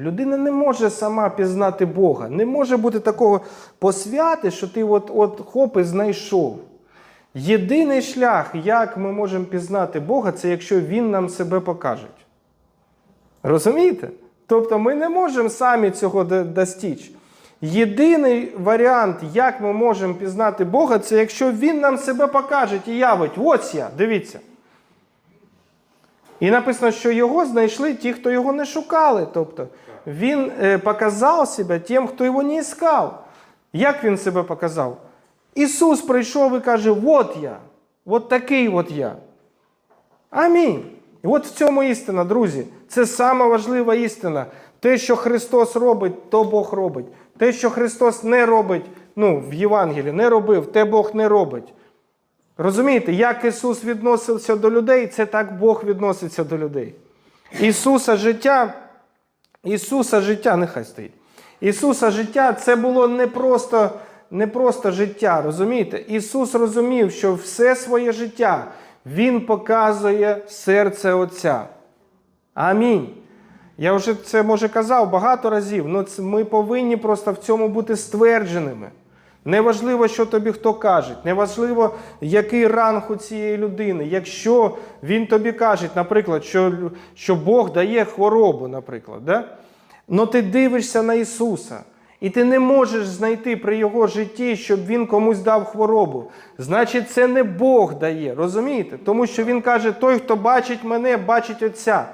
Людина не може сама пізнати Бога. Не може бути такого посвяти, що ти от, от хоп і знайшов. Єдиний шлях, як ми можемо пізнати Бога, це якщо Він нам себе покаже. Розумієте? Тобто ми не можемо самі цього до- достичь. Єдиний варіант, як ми можемо пізнати Бога, це якщо Він нам себе покаже і явить. Ось я, дивіться. І написано, що його знайшли ті, хто його не шукали. Тобто він е, показав себе тим, хто його не іскав. Як він себе показав? Ісус прийшов і каже: от я, от такий от я. Амінь. І от в цьому істина, друзі. Це сама важлива істина. Те, що Христос робить, то Бог робить. Те, що Христос не робить, ну, в Євангелії не робив, те Бог не робить. Розумієте, як Ісус відносився до людей, це так Бог відноситься до людей. Ісуса життя, Ісуса життя, нехай стоїть. Ісуса життя це було не просто, не просто життя, розумієте? Ісус розумів, що все своє життя Він показує серце Отця. Амінь. Я вже це може казав багато разів, але ми повинні просто в цьому бути ствердженими. Неважливо, що тобі хто каже, неважливо, який ранг у цієї людини. Якщо він тобі каже, наприклад, що, що Бог дає хворобу, наприклад, да? но ти дивишся на Ісуса, і ти не можеш знайти при Його житті, щоб Він комусь дав хворобу. Значить, це не Бог дає, розумієте? Тому що Він каже: той, хто бачить мене, бачить Отця.